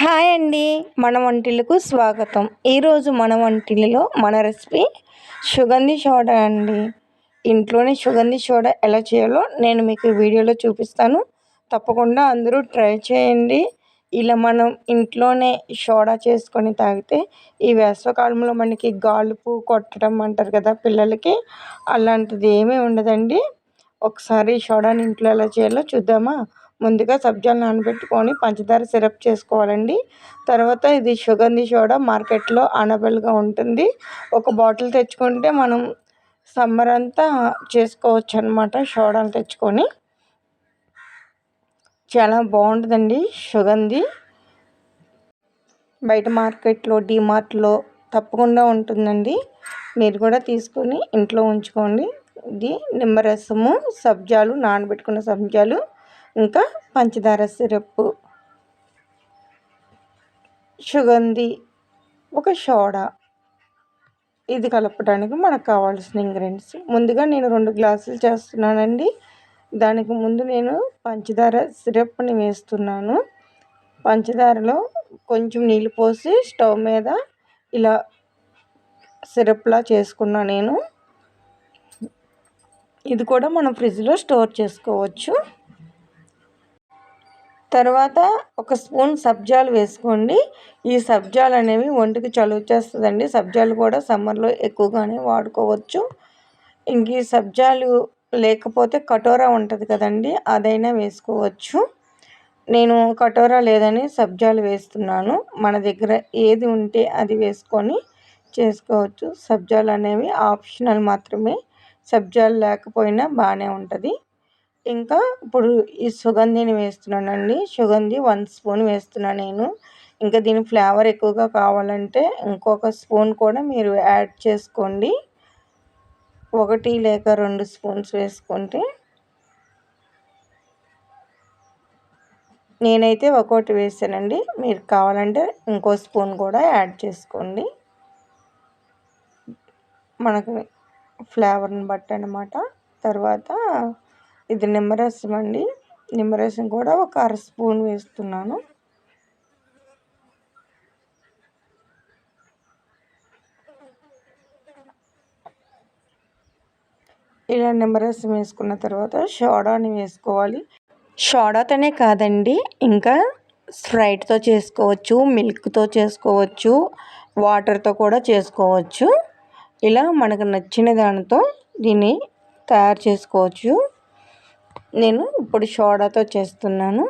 Hi అండి. మన వంటిలకు స్వాగతం. ఈరోజు మన వంటిలో మన రెసిపీ సుగంధి సోడా అండి. ఇంట్లోనే సుగంధి సోడా ఎలా చేయాలో నేను మీకు వీడియోలో చూపిస్తాను. తప్పకుండా అందరూ ట్రై చేయండి. ఇలా మనం ఇంట్లోనే సోడా చేసుకొని తాగితే ఈ వేసవకాలంలో మనకి గాలుపు కొట్టడం అంటారు కదా పిల్లలకి అలాంటిది ఏమీ ఉండదండి. ఒకసారి సోడాని ఇంట్లో ఎలా చేయాలో చూద్దామా? ముందుగా సబ్జాలు నానబెట్టుకొని పంచదార సిరప్ చేసుకోవాలండి. తర్వాత ఇది సుగంధి సోడా మార్కెట్లో అనబుల్గా ఉంటుంది. ఒక బాటిల్ తెచ్చుకుంటే మనం సమ్మర్ అంతా చేసుకోవచ్చు అనమాట సోడాలు తెచ్చుకొని. చాలా బాగుంటుందండి సుగంధి. బయట మార్కెట్లో డిమార్ట్లో తప్పకుండా ఉంటుందండి. మీరు కూడా తీసుకొని ఇంట్లో ఉంచుకోండి. ఇది నిమ్మరసము సబ్జాలు నానబెట్టుకున్న సబ్జాలు. ఇంకా పంచదార సిరప్ సుగంధి ఒక సోడా. ఇది కలపడానికి మనకు కావాల్సిన ఇంగ్రీడియంట్స్. ముందుగా నేను రెండు గ్లాసులు చేస్తున్నానండి. దానికి ముందు నేను పంచదార సిరప్ని వేస్తున్నాను. పంచదారలో కొంచెం నీళ్ళు పోసి స్టవ్ మీద ఇలా సిరప్లా చేసుకున్నా నేను. ఇది కూడా మనం ఫ్రిడ్జ్లో స్టోర్ చేసుకోవచ్చు. తర్వాత ఒక స్పూన్ సబ్జాలు వేసుకోండి. ఈ సబ్జాలు అనేవి ఒంటికి చలువ చేస్తుందండి సబ్జాలు కూడా సమ్మర్లో ఎక్కువగానే వాడుకోవచ్చు. ఇంక ఈ సబ్జాలు లేకపోతే కటోరా ఉంటుంది కదండి అదైనా వేసుకోవచ్చు. నేను కటోరా లేదని సబ్జాలు వేస్తున్నాను. మన దగ్గర ఏది ఉంటే అది వేసుకొని చేసుకోవచ్చు. సబ్జాలు అనేవి ఆప్షనల్ మాత్రమే. సబ్జాలు లేకపోయినా బాగానే ఉంటుంది. ఇంకా ఇప్పుడు ఈ సుగంధిని వేస్తున్నానండి. సుగంధి వన్ స్పూన్ వేస్తున్నాను నేను. ఇంకా దీని ఫ్లేవర్ ఎక్కువగా కావాలంటే ఇంకొక స్పూన్ కూడా మీరు యాడ్ చేసుకోండి. ఒకటి లేక రెండు స్పూన్స్ వేసుకుంటే నేనైతే ఒకటి వేసానండి. మీరు కావాలంటే ఇంకో స్పూన్ కూడా యాడ్ చేసుకోండి. మనకు ఫ్లేవర్ని బట్టి అనమాట తర్వాత ఇది నిమ్మరసం అండి. నిమ్మరసం కూడా ఒక అర స్పూన్ వేస్తున్నాను. ఇలా నిమ్మరసం వేసుకున్న తర్వాత సోడాని వేసుకోవాలి. షోడాతోనే కాదండి ఇంకా స్ప్రైట్తో చేసుకోవచ్చు మిల్క్తో చేసుకోవచ్చు వాటర్తో కూడా చేసుకోవచ్చు. ఇలా మనకు నచ్చిన దానితో దీన్ని తయారు చేసుకోవచ్చు. నేను ఇప్పుడు సోడాతో చేస్తున్నాను.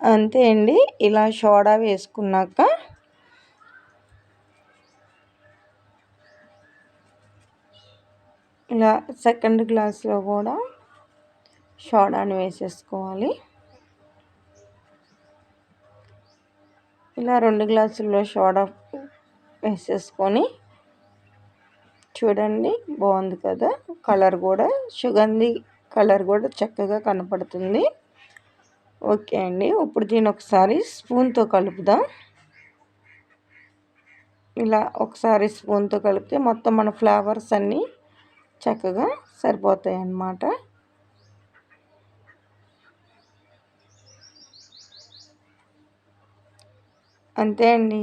అంతే అండి. ఇలా సోడా వేసుకున్నాక ఇలా సెకండ్ గ్లాస్లో కూడా సోడాని వేసేసుకోవాలి. ఇలా రెండు గ్లాసుల్లో సోడా వేసేసుకొని చూడండి బాగుంది కదా. కలర్ కూడా సుగంధి కలర్ కూడా చక్కగా కనపడుతుంది. ఓకే అండి. ఇప్పుడు దీని ఒకసారి స్పూన్తో కలుపుదాం. ఇలా ఒకసారి స్పూన్తో కలిపితే మొత్తం మన ఫ్లేవర్స్ అన్నీ చక్కగా సరిపోతాయి అన్నమాట అంతే అండి.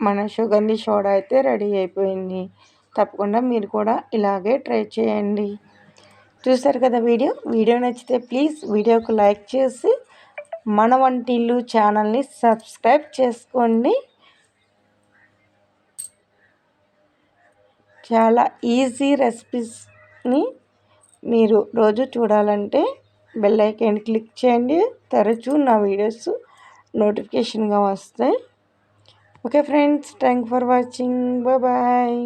మన సుగంధి సోడా అయితే రెడీ అయిపోయింది. తప్పకుండా మీరు కూడా ఇలాగే ట్రై చేయండి. చూసారు కదా వీడియో? వీడియో నచ్చితే ప్లీజ్ వీడియోకు లైక్ చేసి మన వంటిల్లు ఛానల్ని సబ్స్క్రైబ్ చేసుకోండి. చాలా ఈజీ రెసిపీస్ని మీరు రోజు చూడాలంటే బెల్ ఐకాన్ క్లిక్ చేయండి. తరచూ నా వీడియోస్ నోటిఫికేషన్గా వస్తాయి. Okay friends thank for watching. Bye.